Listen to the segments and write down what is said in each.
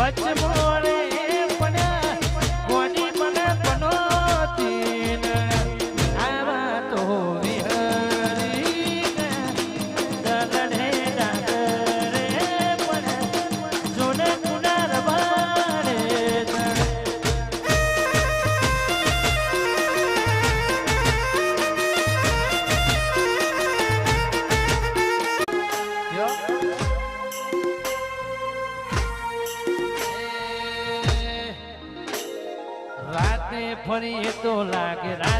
What's the more? I don't like it.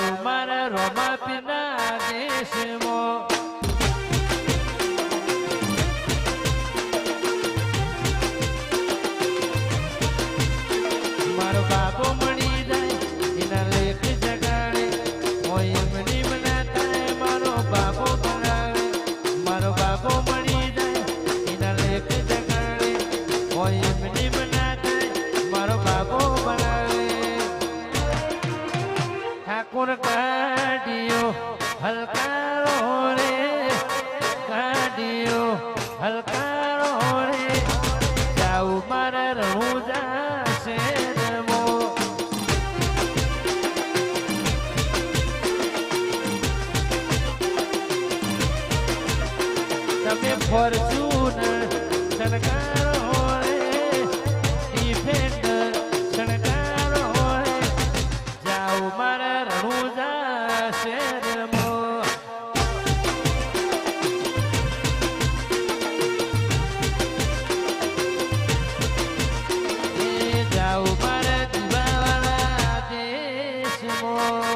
હોય એમને બનાવે મારો બાબો બનાવે ઠાકોર કાઢ્યો હલકારો રે કાઢ્યો હલકારો રે. જાઉ રહું જાશે તમે ફોર્ચ્યુન સરકાર more.